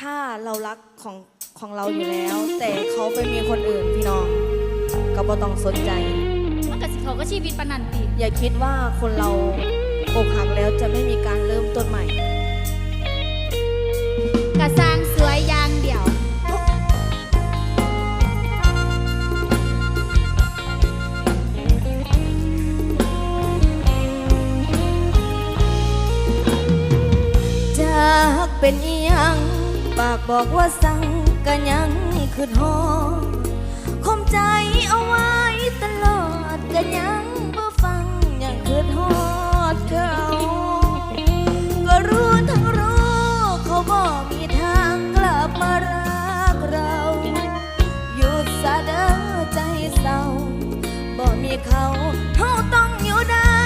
ถ้าเรารักของของเราอยู่แล้ว แต่เขาไปมีคนอื่นพี่น้องก็บ่ต้องสนใจ มันกับสิเขาก็ชีวิตปานนันติอย่าคิดว่าคนเราอกหักแล้วจะไม่มีการเริ่มต้นใหม่กะสร้างสวยอย่างเดียว จากเป็นอีหยัง ปากบอกว่าสั่งก็ยังคือหอคมใจเอาไว้ตลอดก็ยังบ่ฟังยังคือทอดเขา ก็รู้ทั้งรู้เขาบ่มีทางกลับมารักเราหยุดซะเด้อใจเศร้าบ่มีเขาเฮาต้องอยู่ได้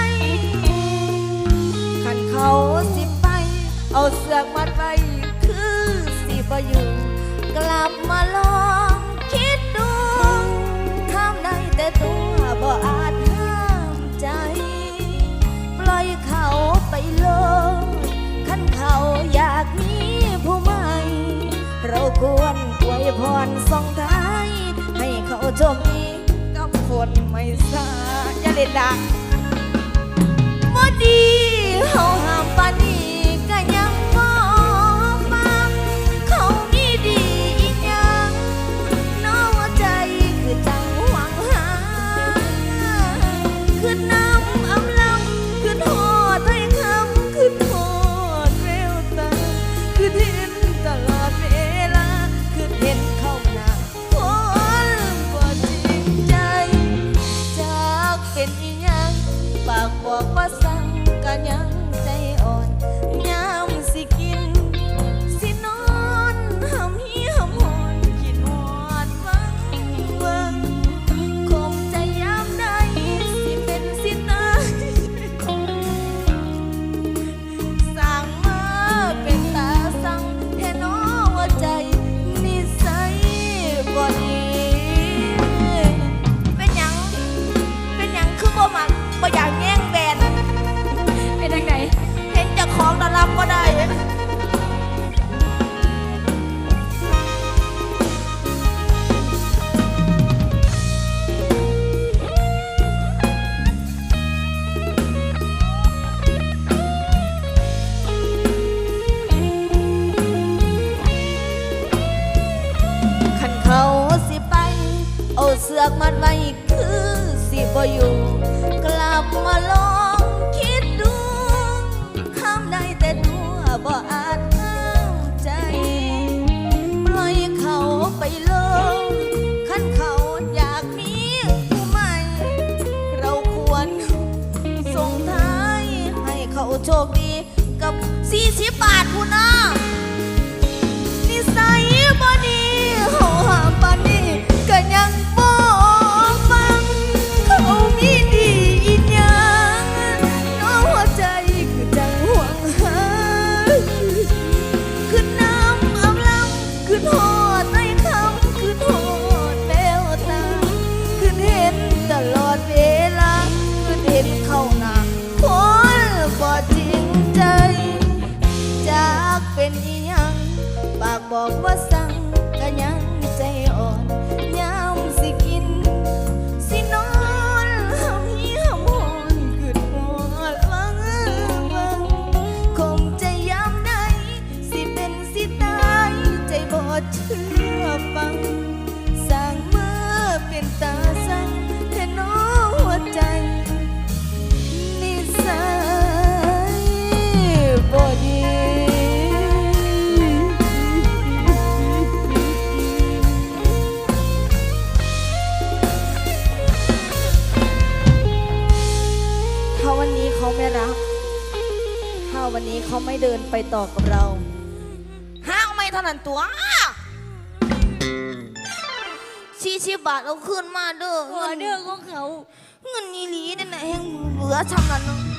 ขันเขาสิไป เอาเสือกมัด วยพรส่งท้าย ให้เขาชมนี้กับคนไม่สาอย่าเล่นดังบ่ดีา สือกมัดไว้คือสิบ่อยู่กลับมาลองคิดดูห้ามได้แต่ตัวบ่อาจห้ามใจ ปล่อยเขาไปเลยขันเขาอยากมีผู้ใหม่ เราควรส่งท้ายให้เขาโชคดีกับสี่สิบบาทพูนะนิ คือทอดในคำคือทอดแววตาคือเห็นตลอดเวลาคือเห็นเข้าหน้าคนบ่จริงใจ จากเป็นอีหยังปากบอกว่า ดเชื่อฟัง สั่งเมื่อเป็นตาสั่งแค่น้อหัวใจ นิสัยบ่ดีถ้าวันนี้เขาไม่รัก ถ้าวันนี้เขาไม่เดินไปต่อกับเรา ห้างไม่เท่านั้นตัว สี่สิบบาทเอาคืนมาเด้อออเดอร์ของเขา เงินนีหลีเนี่ยนะแหงเหลือทำนั้นเนาะ